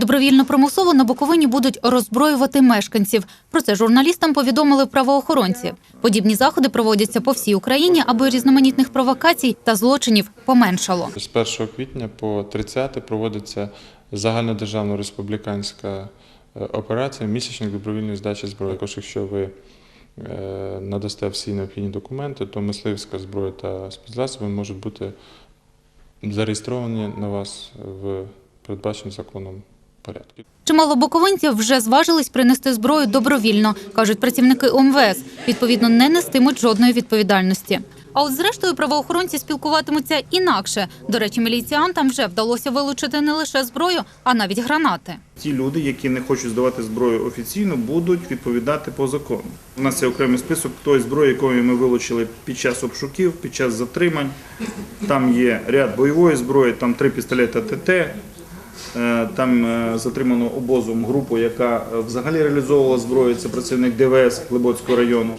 Добровільно примусово на Буковині будуть роззброювати мешканців. Про це журналістам повідомили правоохоронці. Подібні заходи проводяться по всій Україні, аби різноманітних провокацій та злочинів поменшало. З 1 квітня по 30 проводиться загальнодержавна республіканська е, операція місячник добровільної здачі зброї. Також, якщо ви е, надасте всі необхідні документи, то мисливська зброя та спецзасоби можуть бути зареєстровані на вас в передбаченому законом порядку. Чимало буковинців вже зважились принести зброю добровільно, кажуть працівники ОМВС. Відповідно, не нестимуть жодної відповідальності. А от зрештою правоохоронці спілкуватимуться інакше. До речі, міліціантам вже вдалося вилучити не лише зброю, а навіть гранати. Ті люди, які не хочуть здавати зброю офіційно, будуть відповідати по закону. У нас є окремий список тої зброї, якої ми вилучили під час обшуків, під час затримань. Там є ряд бойової зброї, там три пістолети ТТ. Е, Там е, затримано обозом групу, яка е, взагалі реалізовувала зброю. Це працівник ДВС Глибоцького району.